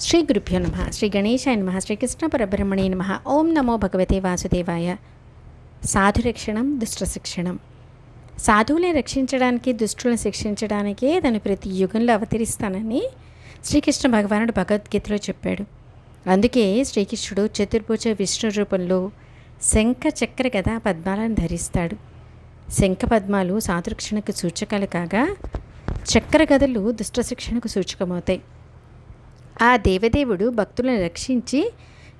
శ్రీ గురుభ్యో నమ. శ్రీ గణేశాయ నమ. శ్రీకృష్ణ పరబ్రహ్మణే నమ. ఓం నమో భగవతే వాసుదేవాయ. సాధురక్షణం దుష్టశిక్షణం సాధువులను రక్షించడానికి దుష్టులను శిక్షించడానికే తను ప్రతి యుగంలో అవతరిస్తానని శ్రీకృష్ణ భగవానుడు భగవద్గీతలో చెప్పాడు. అందుకే శ్రీకృష్ణుడు చతుర్భుజ విష్ణు రూపంలో శంఖ చక్ర గద పద్మాలను ధరిస్తాడు. శంఖ పద్మాలు సాధురక్షణకు సూచకాలు కాగా చక్ర గదలు దుష్ట శిక్షణకు సూచకమవుతాయి. ఆ దేవదేవుడు భక్తులను రక్షించి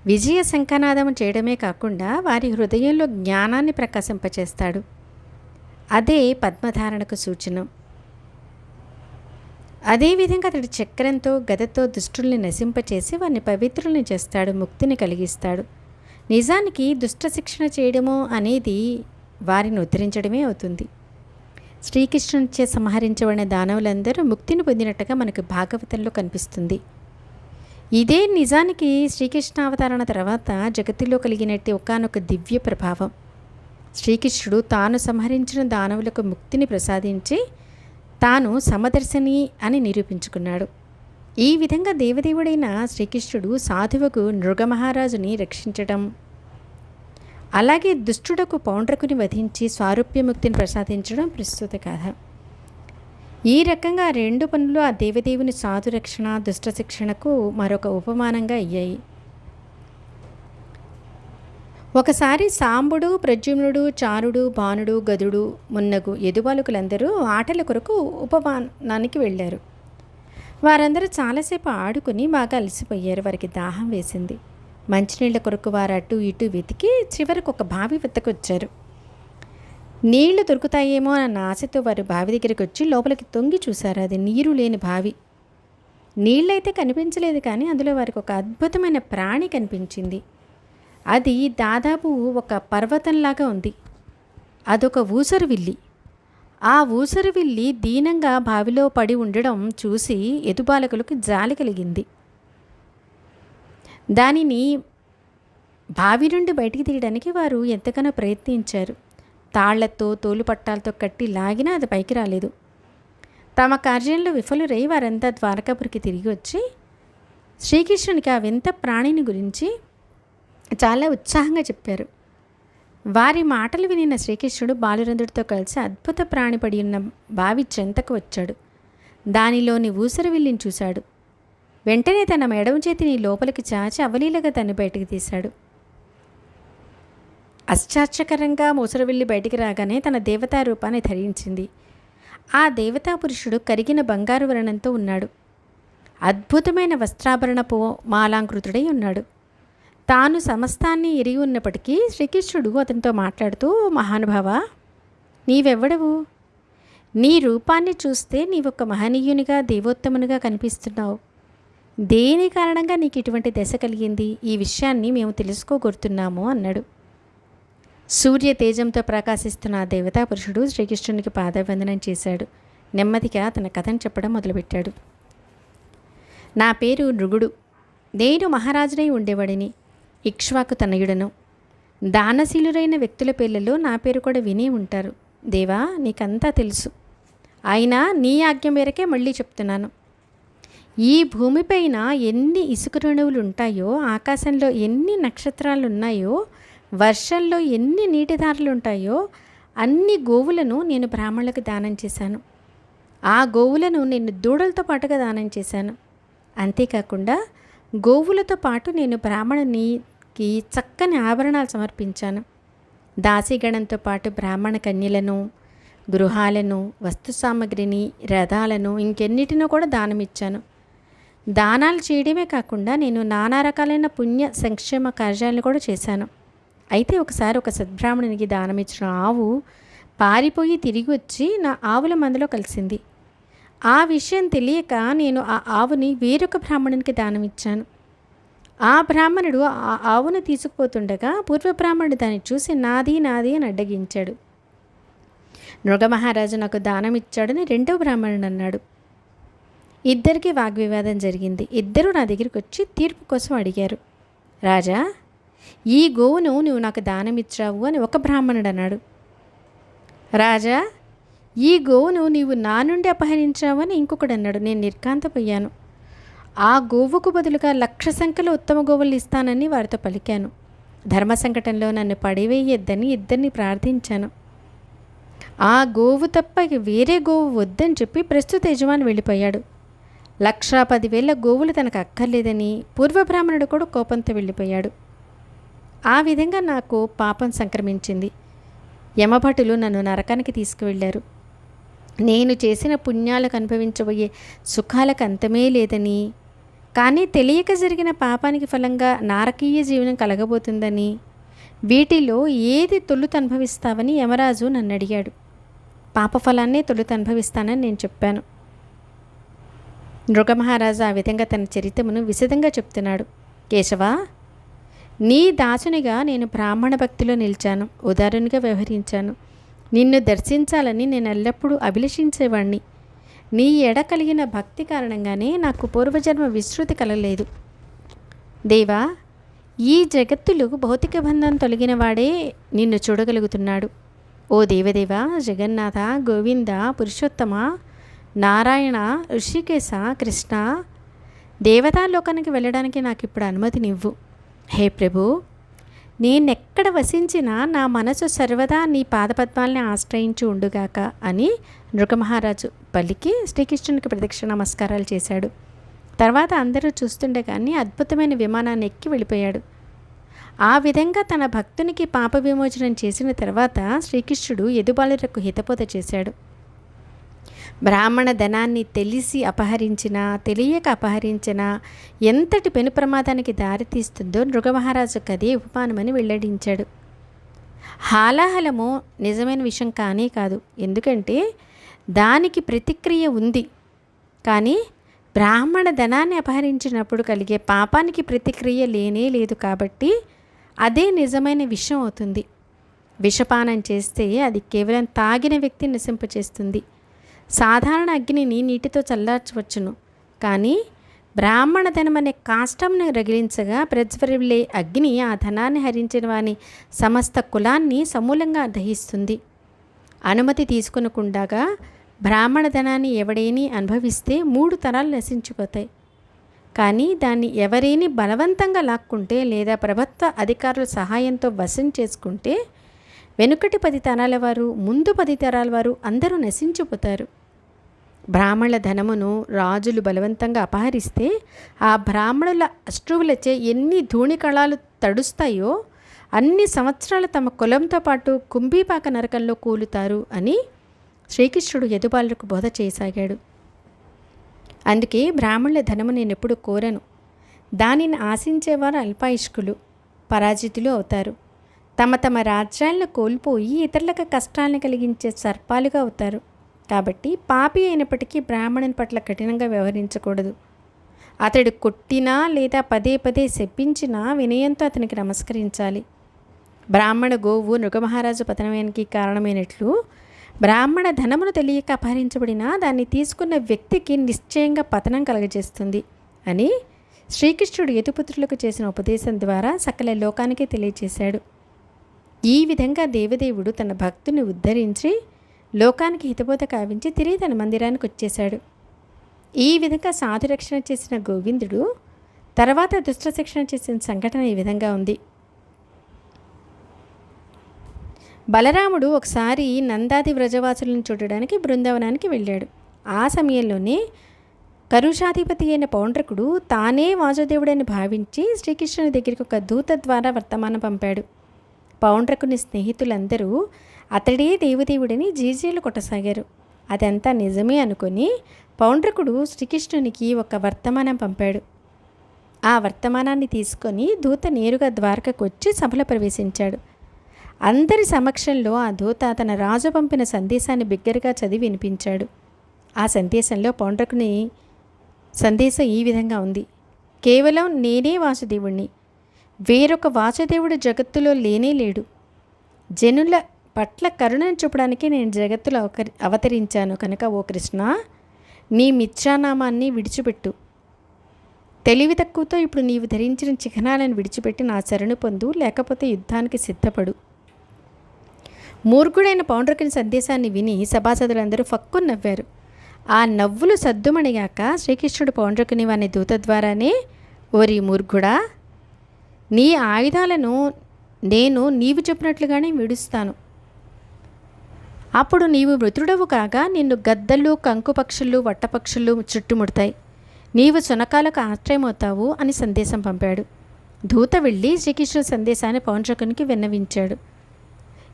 విజయ శంఖనాదం చేయడమే కాకుండా వారి హృదయంలో జ్ఞానాన్ని ప్రకాశింపచేస్తాడు. అదే పద్మధారణకు సూచన. అదేవిధంగా అతడి చక్రంతో గదతో దుష్టుల్ని నశింపచేసి వారిని పవిత్రుల్ని చేస్తాడు ముక్తిని కలిగిస్తాడు. నిజానికి దుష్ట శిక్షణ చేయడము అనేది వారిని ఉద్ధరించడమే అవుతుంది. శ్రీకృష్ణునిచే సంహరించబడిన దానవులందరూ ముక్తిని పొందినట్టుగా మనకు భాగవతంలో కనిపిస్తుంది. ఇదే నిజానికి శ్రీకృష్ణావతరణ తర్వాత జగత్తులో కలిగినట్టు ఒకనొక దివ్య ప్రభావం. శ్రీకృష్ణుడు తాను సంహరించిన దానవులకు ముక్తిని ప్రసాదించి తాను సమదర్శని అని నిరూపించుకున్నాడు. ఈ విధంగా దేవదేవుడైన శ్రీకృష్ణుడు సాధువుకు నృగమహారాజుని రక్షించడం అలాగే దుష్టుడకు పౌండ్రకుని వధించి స్వారూప్యముక్తిని ప్రసాదించడం ప్రస్తుత కథ. ఈ రకంగా రెండు పనులు ఆ దేవదేవుని సాధురక్షణ దుష్ట శిక్షణకు మరొక ఉపమానంగా అయ్యాయి. ఒకసారి సాంబుడు ప్రద్యుమ్నుడు చారుడు బాణుడు గదుడు మున్నగు ఎదుబాలకులందరూ ఆటల కొరకు ఉపమానానికి వెళ్ళారు. వారందరూ చాలాసేపు ఆడుకుని బాగా అలసిపోయారు. వారికి దాహం వేసింది. మంచినీళ్ళ కొరకు వారు అటు ఇటు వెతికి చివరికి ఒక బావి వద్దకు వచ్చారు. నీళ్ళు దొరుకుతాయేమో అన్న ఆశతో వారు బావి దగ్గరికి వచ్చి లోపలికి తొంగి చూశారు. అది నీరు లేని బావి. నీళ్ళైతే కనిపించలేదు కానీ అందులో వారికి ఒక అద్భుతమైన ప్రాణి కనిపించింది. అది దాదాపు ఒక పర్వతంలాగా ఉంది. అదొక ఊసరువిల్లి ఆ ఊసరువిల్లి దీనంగా బావిలో పడి ఉండడం చూసి ఎదుబాలకులకు జాలి కలిగింది. దానిని బావి నుండి బయటికి తీయడానికి వారు ఎంతగానో ప్రయత్నించారు. తాళ్ళతో తోలుపట్టాలతో కట్టి లాగినా అది పైకి రాలేదు. తమ కార్యంలో విఫలురై వారంతా ద్వారకాపురికి తిరిగి వచ్చి శ్రీకృష్ణునికి ఆ వింత ప్రాణిని గురించి చాలా ఉత్సాహంగా చెప్పారు. వారి మాటలు వినిన శ్రీకృష్ణుడు బాలురంధుడితో కలిసి అద్భుత ప్రాణి పడి ఉన్న బావి చెంతకు వచ్చాడు. దానిలోని ఊసరవిల్లిని చూశాడు. వెంటనే తన మెడవ చేతిని లోపలికి చాచి అవలీలగా తను బయటకు తీశాడు. ఆశ్చర్యకరంగా ముసరవిల్లి బయటికి రాగానే తన దేవతా రూపాన్ని ధరించింది. ఆ దేవతా పురుషుడు కరిగిన బంగారు వర్ణంతో ఉన్నాడు. అద్భుతమైన వస్త్రాభరణపు మాలాంకృతుడై ఉన్నాడు. తాను సమస్తాన్ని ఎరిగి ఉన్నప్పటికీ శ్రీకృష్ణుడు అతనితో మాట్లాడుతూ మహానుభావ నీవెవ్వడవు నీ రూపాన్ని చూస్తే నీవొక మహనీయునిగా దేవోత్తమునిగా కనిపిస్తున్నావు. దేని కారణంగా నీకు ఇటువంటి దశ కలిగింది? ఈ విషయాన్ని మేము తెలుసుకోగోరుతున్నాము అన్నాడు. సూర్య తేజంతో ప్రకాశిస్తున్న ఆ దేవతా పురుషుడు శ్రీకృష్ణునికి పాదవందనం చేశాడు. నెమ్మదిగా తన కథను చెప్పడం మొదలుపెట్టాడు. నా పేరు నృగుడు నేను మహారాజునై ఉండేవాడిని. ఇక్ష్వాకు తనయుడను. దానశీలురైన వ్యక్తుల పేర్లలో నా పేరు కూడా విని ఉంటారు. దేవా నీకంతా తెలుసు. అయినా నీ ఆజ్ఞ మేరకే మళ్ళీ చెప్తున్నాను. ఈ భూమిపైన ఎన్ని ఇసుక రేణువులు ఉంటాయో ఆకాశంలో ఎన్ని నక్షత్రాలు ఉన్నాయో వర్షంలో ఎన్ని నీటిదారులు ఉంటాయో అన్ని గోవులను నేను బ్రాహ్మణులకు దానం చేశాను. ఆ గోవులను నేను దూడలతో పాటుగా దానం చేశాను. అంతేకాకుండా గోవులతో పాటు నేను బ్రాహ్మణునికి చక్కని ఆభరణాలు సమర్పించాను. దాసీగణంతో పాటు బ్రాహ్మణ కన్యలను గృహాలను వస్తు సామగ్రిని రథాలను ఇంకెన్నిటినో కూడా దానమిచ్చాను. దానాలు చేయడమే కాకుండా నేను నానా రకాలైన పుణ్య సంక్షేమ కార్యాలను కూడా చేశాను. అయితే ఒకసారి ఒక సద్బ్రాహ్మణునికి దానమిచ్చిన ఆవు పారిపోయి తిరిగి వచ్చి నా ఆవుల మందలో కలిసింది. ఆ విషయం తెలియక నేను ఆ ఆవుని వేరొక బ్రాహ్మణునికి దానమిచ్చాను. ఆ బ్రాహ్మణుడు ఆ ఆవును తీసుకుపోతుండగా పూర్వ బ్రాహ్మణుడు దాన్ని చూసి నాది నాది అని అడ్డగించాడు. మృగమహారాజు నాకు దానం ఇచ్చాడని రెండో బ్రాహ్మణుడు అన్నాడు. ఇద్దరికీ వాగ్వివాదం జరిగింది. ఇద్దరూ నా దగ్గరికి వచ్చి తీర్పు కోసం అడిగారు. రాజా ఈ గోవును నువ్వు నాకు దానమిచ్చావు అని ఒక బ్రాహ్మణుడు అన్నాడు. రాజా ఈ గోవును నీవు నా నుండి అపహరించావని ఇంకొకడు అన్నాడు. నేను నిర్కాంతపోయాను ఆ గోవుకు బదులుగా లక్ష సంఖ్యలో ఉత్తమ గోవులు ఇస్తానని వారితో పలికాను. ధర్మ సంకటంలో నన్ను పడివేయొద్దని ఇద్దరిని ప్రార్థించాను. ఆ గోవు తప్ప వేరే గోవు వద్దని చెప్పి ప్రస్తుత యజమాని వెళ్ళిపోయాడు. లక్షా పదివేల గోవులు తనకు అక్కర్లేదని పూర్వబ్రాహ్మణుడు కూడా కోపంతో వెళ్ళిపోయాడు. ఆ విధంగా నాకు పాపం సంక్రమించింది. యమభటులు నన్ను నరకానికి తీసుకువెళ్ళారు. నేను చేసిన పుణ్యాలకు అనుభవించబోయే సుఖాలకు అంతమే లేదని కానీ తెలియక జరిగిన పాపానికి ఫలంగా నారకీయ జీవనం కలగబోతుందని వీటిలో ఏది తొలుత అనుభవిస్తావని యమరాజు నన్ను అడిగాడు. పాపఫలాన్నే తొలుత అనుభవిస్తానని నేను చెప్పాను. నృగమహారాజు ఆ విధంగా తన చరిత్రమును విశదంగా చెప్తున్నాడు. కేశవా నీ దాసునిగా నేను బ్రాహ్మణ భక్తిలో నిలిచాను ఉదారునిగా వ్యవహరించాను. నిన్ను దర్శించాలని నేను ఎల్లప్పుడూ అభిలషించేవాణ్ణి. నీ ఎడ కలిగిన భక్తి కారణంగానే నాకు పూర్వజన్మ విశ్రుతి కలలేదు దేవా ఈ జగత్తులు భౌతిక బంధం తొలగిన వాడే నిన్ను చూడగలుగుతున్నాడు. ఓ దేవదేవ జగన్నాథ గోవింద పురుషోత్తమ నారాయణ ఋషికేశ కృష్ణ దేవతాలోకానికి వెళ్ళడానికి నాకు ఇప్పుడు అనుమతినివ్వు హే ప్రభు నేనెక్కడ వసించినా నా మనసు సర్వదా నీ పాదపద్మాల్ని ఆశ్రయించి ఉండుగాక అని నృగమహారాజు పలికి శ్రీకృష్ణునికి ప్రదక్షిణ నమస్కారాలు చేశాడు. తర్వాత అందరూ చూస్తుండగానే అద్భుతమైన విమానాన్ని ఎక్కి వెళ్ళిపోయాడు. ఆ విధంగా తన భక్తునికి పాప విమోచనం చేసిన తర్వాత శ్రీకృష్ణుడు ఎదుబాలులకు హితపోత చేశాడు. బ్రాహ్మణ ధనాన్ని తెలిసి అపహరించినా తెలియక అపహరించినా ఎంతటి పెను ప్రమాదానికి దారితీస్తుందో నృగమహారాజు కదే ఉపమానమని వెల్లడించాడు. హాలాహలము నిజమైన విషయం కానే కాదు. ఎందుకంటే దానికి ప్రతిక్రియ ఉంది. కానీ బ్రాహ్మణ ధనాన్ని అపహరించినప్పుడు కలిగే పాపానికి ప్రతిక్రియ లేనే లేదు కాబట్టి అదే నిజమైన విషయం అవుతుంది. విషపానం చేస్తే అది కేవలం తాగిన వ్యక్తిని నశింపచేస్తుంది. సాధారణ అగ్నిని నీటితో చల్లార్చవచ్చును. కానీ బ్రాహ్మణ ధనం అనే కాష్టంను రగిలించగా ప్రజ్వరిల్లే అగ్ని ఆ ధనాన్ని హరించిన వాని సమస్త కులాన్ని సమూలంగా దహిస్తుంది. అనుమతి తీసుకునకుండాగా బ్రాహ్మణ ధనాన్ని ఎవడేని అనుభవిస్తే మూడు తరాలు నశించిపోతాయి. కానీ దాన్ని ఎవరేని బలవంతంగా లాక్కుంటే లేదా ప్రభుత్వ అధికారుల సహాయంతో వశం చేసుకుంటే వెనుకటి పది తరాల వారు ముందు పది తరాల వారు అందరూ నశించిపోతారు. బ్రాహ్మణుల ధనమును రాజులు బలవంతంగా అపహరిస్తే ఆ బ్రాహ్మణుల అశ్రువులచే ఎన్ని ధూళికళాలు తడుస్తాయో అన్ని సంవత్సరాలు తమ కులంతో పాటు కుంభీపాక నరకంలో కూలుతారు అని శ్రీకృష్ణుడు యదుబాలులకు బోధ చేయసాగాడు. అందుకే బ్రాహ్మణుల ధనము నేను ఎప్పుడు కోరను. దానిని ఆశించేవారు అల్పాయుష్కులు పరాజితులు అవుతారు. తమ తమ రాజ్యాలను కోల్పోయి ఇతరులకు కష్టాలను కలిగించే సర్పాలుగా అవుతారు. కాబట్టి పాపి అయినప్పటికీ బ్రాహ్మణుని పట్ల కఠినంగా వ్యవహరించకూడదు. అతడు కొట్టినా లేదా పదే పదే శప్పించినా వినయంతో అతనికి నమస్కరించాలి. బ్రాహ్మణ గోవు నృగమహారాజు పతనమయానికి కారణమైనట్లు బ్రాహ్మణ ధనమును తెలియక అపహరించబడిన దాన్ని తీసుకున్న వ్యక్తికి నిశ్చయంగా పతనం కలగజేస్తుంది అని శ్రీకృష్ణుడు యతుపుత్రులకు చేసిన ఉపదేశం ద్వారా సకల లోకానికి తెలియజేశాడు ఈ విధంగా దేవదేవుడు తన భక్తుని ఉద్ధరించి లోకానికి హితబోధ కావించి తిరిగి తన మందిరానికి వచ్చేశాడు. ఈ విధంగా సాధురక్షణ చేసిన గోవిందుడు తర్వాత దుష్ట శిక్షణ చేసిన సంఘటన ఈ విధంగా ఉంది. బలరాముడు ఒకసారి నందాది వ్రజవాసులను చూడడానికి బృందావనానికి వెళ్ళాడు. ఆ సమయంలోనే కరుషాధిపతి అయిన పౌండ్రకుడు తానే వాసుదేవుడని భావించి శ్రీకృష్ణుని దగ్గరికి ఒక దూత ద్వారా వర్తమానం పంపాడు. పౌండ్రకుని స్నేహితులందరూ అతడే దేవదేవుడని జీజీలు కొట్టసాగారు. అదంతా నిజమే అనుకుని పౌండ్రకుడు శ్రీకృష్ణునికి ఒక వర్తమానం పంపాడు. ఆ వర్తమానాన్ని తీసుకొని దూత నేరుగా ద్వారకకు వచ్చి సభలో ప్రవేశించాడు. అందరి సమక్షంలో ఆ దూత తన రాజు పంపిన సందేశాన్ని బిగ్గరగా చదివి వినిపించాడు. ఆ సందేశంలో పౌండ్రకుని సందేశం ఈ విధంగా ఉంది. కేవలం నేనే వాసుదేవుణ్ణి. వేరొక వాసుదేవుడు జగత్తులో లేనే లేడు. జనుల పట్ల కరుణను చూపడానికి నేను జగత్తులో అవకరి అవతరించాను. కనుక ఓ కృష్ణ నీ మిథ్యానామాన్ని విడిచిపెట్టు. తెలివి తక్కువతో ఇప్పుడు నీవు ధరించిన చిహ్నాలను విడిచిపెట్టి నా శరణు పొందు లేకపోతే యుద్ధానికి సిద్ధపడు. మూర్ఖుడైన పౌండ్రకుని సందేశాన్ని విని సభాసదులందరూ ఫక్కు నవ్వారు. ఆ నవ్వులు సద్దుమణిగాక శ్రీకృష్ణుడు పౌండ్రకుని వాని దూత ద్వారానే ఓరి మూర్ఖుడా నీ ఆయుధాలను నేను నీవు చెప్పినట్లుగానే విడుస్తాను. అప్పుడు నీవు మృతుడవు కాగా నిన్ను గద్దలు కంకుపక్షులు వట్టపక్షులు చుట్టుముడతాయి. నీవు చునకాలకు ఆశ్రయమవుతావు అని సందేశం పంపాడు. దూత వెళ్ళి శ్రీకృష్ణుడి సందేశాన్ని పౌండ్రకునికి విన్నవించాడు.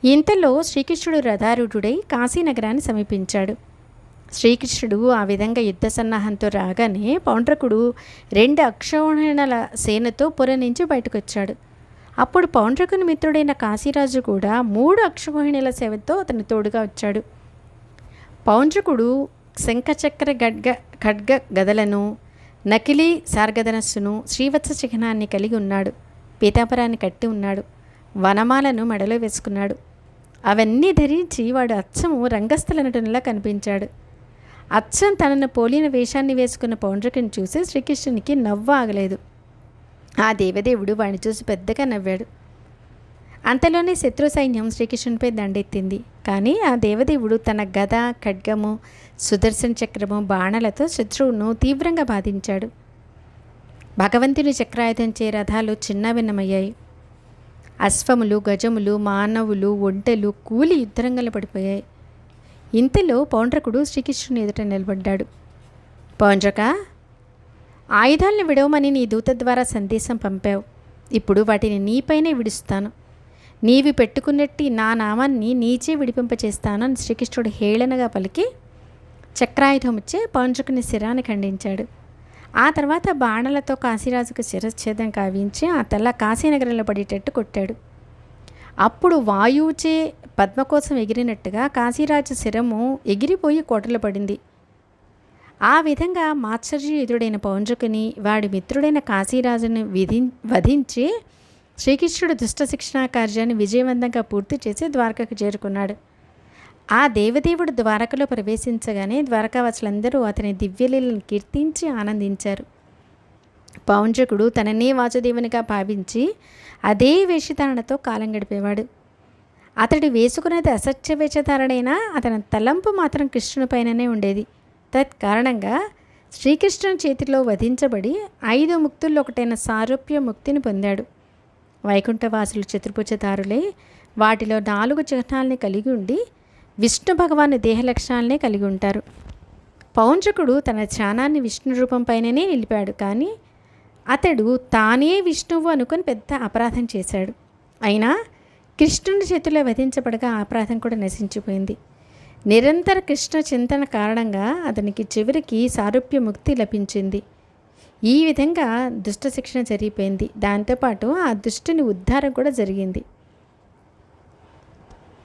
ఇంతలో శ్రీకృష్ణుడు రథారూఢుడై కాశీనగరాన్ని సమీపించాడు. శ్రీకృష్ణుడు ఆ విధంగా యుద్ధ సన్నాహంతో రాగానే పౌండ్రకుడు రెండు అక్షోహిణల సేనతో పొర నుంచి బయటకొచ్చాడు. వచ్చాడు అప్పుడు పౌండ్రకుని మిత్రుడైన కాశీరాజు కూడా మూడు అక్షోహిణుల సేవతో అతని తోడుగా వచ్చాడు. పౌండ్రకుడు శంఖచక్ర గడ్గ ఖడ్గ గదలను నకిలీ సార్గధనస్సును శ్రీవత్స చిహ్నాన్ని కలిగి ఉన్నాడు. పీతాంబరాన్ని కట్టి ఉన్నాడు. వనమాలను మెడలో వేసుకున్నాడు. అవన్నీ ధరించి వాడు అచ్చము రంగస్థల నటునిలా కనిపించాడు. అచ్చం తనను పోలిన వేషాన్ని వేసుకున్న పౌండ్రకుని చూసి శ్రీకృష్ణునికి నవ్వు ఆగలేదు. ఆ దేవదేవుడు వాణ్ణి చూసి పెద్దగా నవ్వాడు. అంతలోనే శత్రు సైన్యం శ్రీకృష్ణునిపై దండెత్తింది. కానీ ఆ దేవదేవుడు తన గద ఖడ్గము సుదర్శన చక్రము బాణలతో శత్రువును తీవ్రంగా బాధించాడు. భగవంతుని చక్రాయుధం చే రథాలు చిన్నభిన్నమయ్యాయి అశ్వములు గజములు మానవులు ఒంటెలు కూలి యుద్ధరంగంలో పడిపోయాయి. ఇంతలో పౌండ్రకుడు శ్రీకృష్ణుని ఎదుట నిలబడ్డాడు. పౌండ్రక ఆయుధాలను విడవమని నీ దూత ద్వారా సందేశం పంపావు. ఇప్పుడు వాటిని నీపైనే విడుస్తాను. నీవి పెట్టుకున్నట్టి నా నామాన్ని నీచే విడిపింపచేస్తాను అని శ్రీకృష్ణుడు హేళనగా పలికి చక్రాయుధముచ్చే పౌండ్రకుని శిరాన్ని ఖండించాడు. ఆ తర్వాత బాణలతో కాశీరాజుకు శిరచ్ఛేదం కావించి ఆ తల కాశీనగరంలో పడేటట్టు కొట్టాడు. అప్పుడు వాయువుచే పద్మ కోసం ఎగిరినట్టుగా కాశీరాజు శిరము ఎగిరిపోయి కోటలో పడింది. ఆ విధంగా మాత్సర్యుడైన పౌంజుకుని వాడి మిత్రుడైన కాశీరాజును విధి వధించి శ్రీకృష్ణుడు దుష్ట శిక్షణా కార్యాన్ని విజయవంతంగా పూర్తి చేసి ద్వారకకు చేరుకున్నాడు. ఆ దేవదేవుడు ద్వారకలో ప్రవేశించగానే ద్వారకావాసులందరూ అతని దివ్యలీలను కీర్తించి ఆనందించారు. పౌంజకుడు తననే వాసుదేవునిగా భావించి అదే వేషధారణతో కాలం గడిపేవాడు. అతడు వేసుకునేది అసత్య వేషధారణైనా అతని తలంపు మాత్రం కృష్ణుని పైననే ఉండేది. తత్కారణంగా శ్రీకృష్ణుని చేతిలో వధించబడి ఐదు ముక్తుల్లో ఒకటైన సారూప్య ముక్తిని పొందాడు. వైకుంఠవాసులు చతుర్భుజదారులే వాటిలో నాలుగు చిహ్నాల్ని కలిగి ఉండి విష్ణు భగవాన్ దేహ లక్షణాలనే కలిగి ఉంటారు. పౌంచకుడు తన ధ్యానాన్ని విష్ణు రూపంపైననే నిలిపాడు కానీ అతడు తానే విష్ణువు అనుకుని పెద్ద అపరాధం చేశాడు. అయినా కృష్ణుని చేతిలో వధించబడగా అపరాధం కూడా నశించిపోయింది. నిరంతర కృష్ణ చింతన కారణంగా అతనికి చివరికి సారూప్య ముక్తి లభించింది. ఈ విధంగా దుష్ట శిక్షణ జరిగిపోయింది. దాంతోపాటు ఆ దుష్టుని ఉద్ధారం కూడా జరిగింది.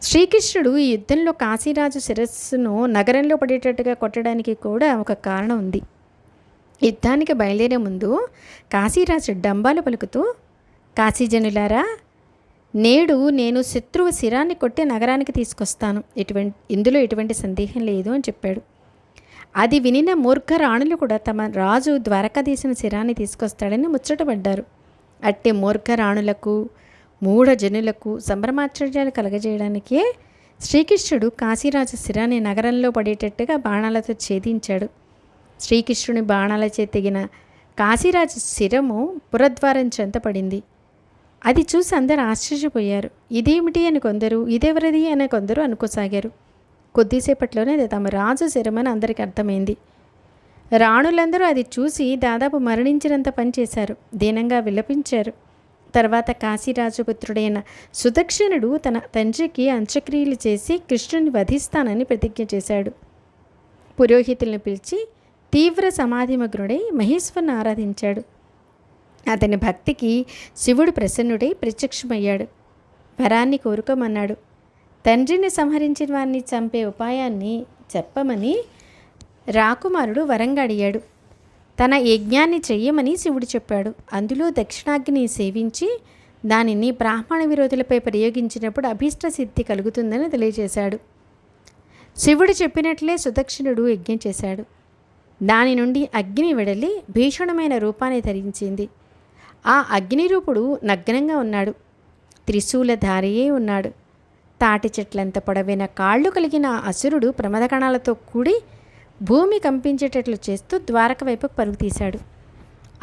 శ్రీకృష్ణుడు ఈ యుద్ధంలో కాశీరాజు శిరస్సును నగరంలో పడేటట్టుగా కొట్టడానికి కూడా ఒక కారణం ఉంది. యుద్ధానికి బయలుదేరే ముందు కాశీరాజు డంబాలు పలుకుతూ కాశీజనులారా నేడు నేను శత్రువు శిరాన్ని కొట్టి నగరానికి తీసుకొస్తాను. ఎటువంటి ఇందులో ఎటువంటి సందేహం లేదు అని చెప్పాడు. అది వినిన మూర్ఖ రాణులు కూడా తమ రాజు ద్వారకాధీశుని శిరాన్ని తీసుకొస్తాడని ముచ్చటపడ్డారు. అట్టి మూర్ఖ రాణులకు మూఢ జనులకు సంభ్రమాశ్చర్యాలు కలగజేయడానికే శ్రీకృష్ణుడు కాశీరాజు శిరాన్ని నగరంలో పడేటట్టుగా బాణాలతో ఛేదించాడు. శ్రీకృష్ణుని బాణాలచే తెగిన కాశీరాజు శిరము పురద్వారం చెంత పడింది అది చూసి అందరు ఆశ్చర్యపోయారు. ఇదేమిటి? అని కొందరు ఇదెవరిది? అని కొందరు అనుకోసాగారు. కొద్దిసేపట్లోనే అది తమ రాజు శరమని అందరికీ అర్థమైంది. రాణులందరూ అది చూసి దాదాపు మరణించినంత పనిచేశారు దీనంగా విలపించారు. తర్వాత కాశీరాజపుత్రుడైన సుదక్షిణుడు తన తండ్రికి అంత్యక్రియలు చేసి కృష్ణుని వధిస్తానని ప్రతిజ్ఞ చేశాడు. పురోహితులను పిలిచి తీవ్ర సమాధిమగ్నుడై మహేశ్వరుని ఆరాధించాడు. అతని భక్తికి శివుడు ప్రసన్నుడై ప్రత్యక్షమయ్యాడు. వరాన్ని కోరుకోమన్నాడు. తండ్రిని సంహరించిన వారిని చంపే ఉపాయాన్ని చెప్పమని రాకుమారుడు వరంగా అడిగాడు. తన యజ్ఞాన్ని చెయ్యమని శివుడు చెప్పాడు. అందులో దక్షిణాగ్ని సేవించి దానిని బ్రాహ్మణ విరోధులపై ప్రయోగించినప్పుడు అభీష్ట సిద్ధి కలుగుతుందని తెలియజేశాడు. శివుడు చెప్పినట్లే సుదక్షిణుడు యజ్ఞం చేశాడు. దాని నుండి అగ్ని వెడలి భీషణమైన రూపాన్ని ధరించింది. ఆ అగ్నిరూపుడు నగ్నంగా ఉన్నాడు. త్రిశూలధారియే ఉన్నాడు. తాటి చెట్లంత పొడవైన కాళ్ళు కలిగిన అసురుడు ప్రమదకణాలతో కూడి భూమి కంపించేటట్లు చేస్తూ ద్వారక వైపు పరుగు తీశాడు.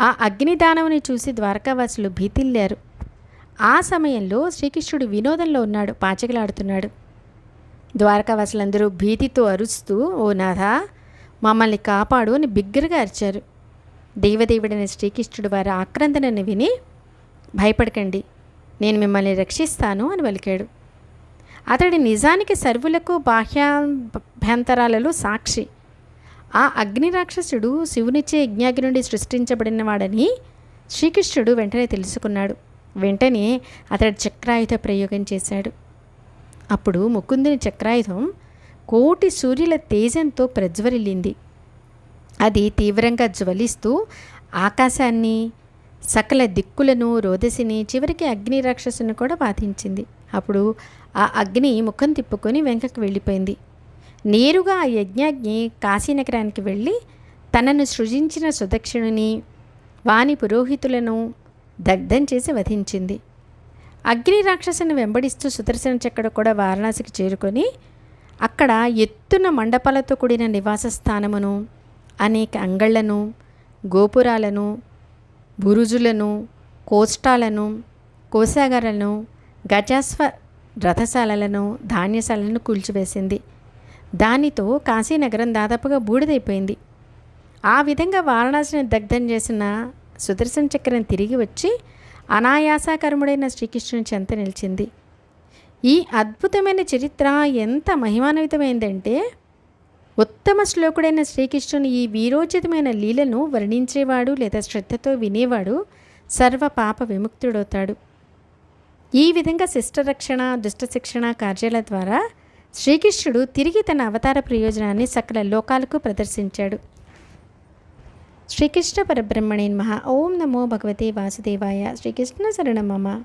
ఆ అగ్నిదానవుని చూసి ద్వారకావాసులు భీతిల్లారు. ఆ సమయంలో శ్రీకృష్ణుడు వినోదంలో ఉన్నాడు పాచికలాడుతున్నాడు. ద్వారకావాసులందరూ భీతితో అరుస్తూ ఓ నాథ మమ్మల్ని కాపాడు అని బిగ్గరగా అరిచారు. దేవదేవుడైన శ్రీకృష్ణుడు వారి ఆక్రందనని విని భయపడకండి నేను మిమ్మల్ని రక్షిస్తాను అని పలికాడు. అతడి నిజానికి సర్వులకు బాహ్యాభ్యంతరాలలో సాక్షి. ఆ అగ్ని రాక్షసుడు శివునిచ్చే యజ్ఞాగ్ని నుండి సృష్టించబడిన వాడని శ్రీకృష్ణుడు వెంటనే తెలుసుకున్నాడు. వెంటనే అతడు చక్రాయుధ ప్రయోగం చేశాడు. అప్పుడు ముకుందుని చక్రాయుధం కోటి సూర్యుల తేజంతో ప్రజ్వరిల్లింది. అది తీవ్రంగా జ్వలిస్తూ ఆకాశాన్ని సకల దిక్కులను రోదసిని చివరికి అగ్ని రాక్షసును కూడా బాధించింది. అప్పుడు ఆ అగ్ని ముఖం తిప్పుకొని వెంకకు వెళ్ళిపోయింది. నేరుగా ఆ యజ్ఞాగ్ని కాశీనగరానికి వెళ్ళి తనను సృజించిన సుదక్షిణుని వాని పురోహితులను దగ్ధం చేసి వధించింది. అగ్ని రాక్షసుని వెంబడిస్తూ సుదర్శన చక్ర కూడా వారణాసికి చేరుకొని అక్కడ ఎత్తున మండపాలతో కూడిన నివాస స్థానమును అనేక అంగళ్ళను గోపురాలను బురుజులను కోష్టాలను కోశాగారాలను గజాస్వ రథశాలలను ధాన్యశాలను కూల్చివేసింది. దానితో కాశీనగరం దాదాపుగా బూడిదైపోయింది. ఆ విధంగా వారణాసిని దగ్ధం చేసిన సుదర్శన చక్రం తిరిగి వచ్చి అనాయాసకరముడైన శ్రీకృష్ణుని చెంత నిలిచింది. ఈ అద్భుతమైన చరిత్ర ఎంత మహిమాన్వితమైందంటే ఉత్తమ శ్లోకుడైన శ్రీకృష్ణుని ఈ వీరోచితమైన లీలను వర్ణించేవాడు లేదా శ్రద్ధతో వినేవాడు సర్వ పాప విముక్తుడవుతాడు. ఈ విధంగా శిష్టరక్షణ దుష్ట శిక్షణ కార్యాల ద్వారా శ్రీకృష్ణుడు తిరిగి తన అవతార ప్రయోజనాన్ని సకల లోకాలకు ప్రదర్శించాడు. శ్రీకృష్ణ పరబ్రహ్మణే మహా ఓం నమో భగవతే వాసుదేవాయ. శ్రీకృష్ణ శరణమమ